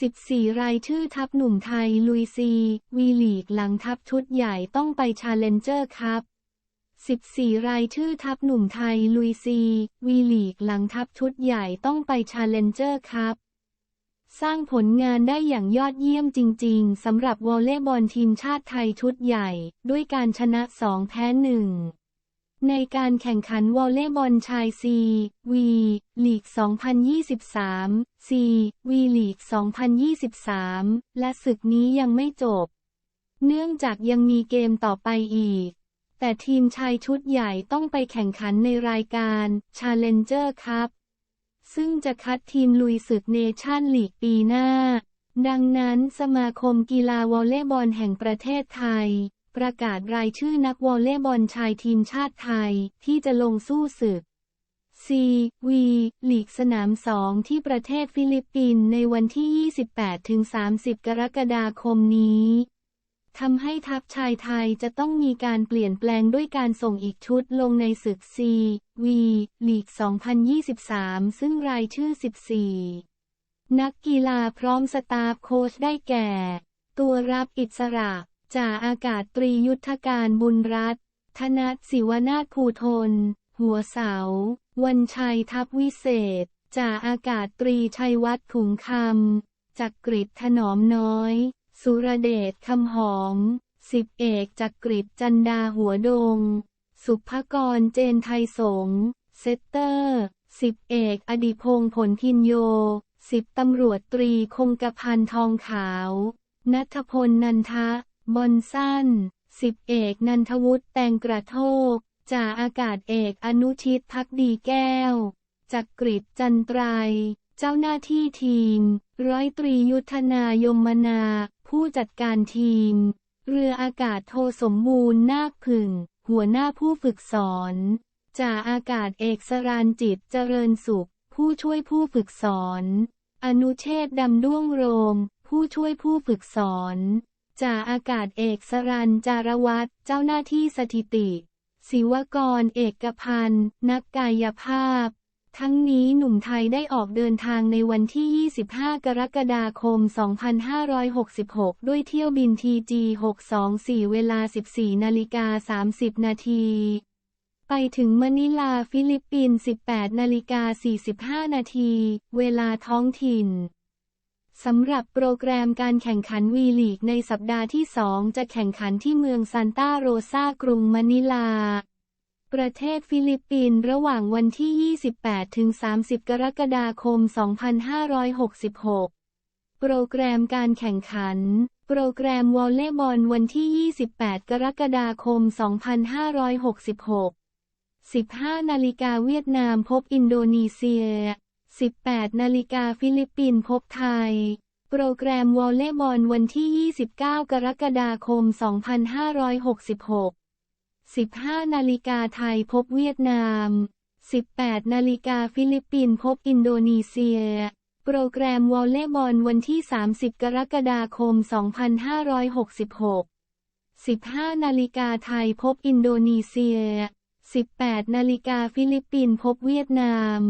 14 รายชื่อทัพหนุ่มไทย ลุยซี วีลีกหลังทัพชุดใหญ่ต้องไปชาเลนเจอร์ครับ 14 รายชื่อทัพหนุ่มไทย ลุยซี วีลีกหลังทัพชุดใหญ่ต้องไปชาเลนเจอร์ครับ สร้างผลงานได้อย่างยอดเยี่ยมจริง ๆสำหรับวอลเลย์บอลทีมชาติไทยชุดใหญ่ ด้วยการชนะ 2 แพ้ 1 ในการแข่งขันวอลเลย์บอลชายซีวีลีก 2023ซีวีลีก 2023 และศึกนี้ยังไม่จบ เนื่องจากยังมีเกมต่อไปอีก แต่ทีมชายชุดใหญ่ต้องไปแข่งขันในรายการ Challenger Cup ซึ่งจะคัดทีมลุยศึกเนชั่นลีกปีหน้า ดังนั้นสมาคมกีฬาวอลเลย์บอลแห่งประเทศไทย ประกาศรายชื่อนักวอลเลย์บอลชายทีมชาติไทยที่จะลงสู้ศึกซีวีลีกสนามสองที่ประเทศฟิลิปปินส์ในวันที่ 28-30 กรกฎาคมนี้ทำให้ทัพชายไทยจะต้องมีการเปลี่ยนแปลงด้วยการส่งอีกชุดลงในศึกซีวีลีก 2023 ซึ่งรายชื่อ 14 นักกีฬาพร้อมสตาฟโค้ชได้แก่ ตัวรับอิสระ จ่าอากาศตรียุทธการบุญรัตน์ธนัทศิวนาถภูทน หัวเสา วันชัยทัพวิเศษ จ่าอากาศตรีชัยวัฒน์ถุงคำ จักริดถนอมน้อย สุรเดชคำหอม สิบเอกจักริดจันดาหัวดง สุภกรเจนไทยสงฆ์เซตเตอร์ สิบเอกอดิพงษ์ผลพินโย สิบตำรวจตรีคงกระพันทองขาว นัทพลนันทะ บอนสั้น สิบเอกนันทวุฒิแตงกระโทกจ่าอากาศเอกอนุชิตพักดีแก้ว จักกริดจันไตรเจ้าหน้าที่ทีม ร้อยตรียุทธนายมนา ผู้จัดการทีม เรืออากาศโทสมบูรณ์นาคผึ่ง หัวหน้าผู้ฝึกสอนจ่าอากาศเอกสรานจิตเจริญสุข ผู้ช่วยผู้ฝึกสอน อนุเชษดำด้วงโรม ผู้ช่วยผู้ฝึกสอน จ่าอากาศเอกสรันจารวัตรเจ้าหน้าที่สถิติ ศิวกรเอกพันธ์นักกายภาพ ทั้งนี้หนุ่มไทยได้ออกเดินทางในวันที่ 25 กรกฎาคม 2566 ด้วยเที่ยวบิน TG 624 เวลา 14 นาฬิกา 30 นาทีไปถึงมะนิลาฟิลิปปินส์ 18 นาฬิกา 45 นาที เวลาท้องถิ่น สำหรับโปรแกรมการแข่งขันวีลีกในสัปดาห์ที่ 2 จะแข่งขันที่เมืองซานตาโรซากรุงมะนิลา ประเทศฟิลิปปินส์ระหว่างวันที่ 28ถึง30 กรกฎาคม 2566โปรแกรมการแข่งขัน โปรแกรมวอลเลย์บอลวันที่ 28 กรกฎาคม 2566 15 นาฬิกาเวียดนามพบอินโดนีเซีย 18 นาฬิกาฟิลิปปินส์พบไทย โปรแกรมวอลเลย์บอลวันที่ 29 กรกฎาคม 2566 15 นาฬิกาไทยพบเวียดนาม 18 นาฬิกาฟิลิปปินส์พบอินโดนีเซีย โปรแกรมวอลเลย์บอลวันที่ 30 กรกฎาคม 2566 15 นาฬิกาไทยพบอินโดนีเซีย 18 นาฬิกาฟิลิปปินส์พบเวียดนาม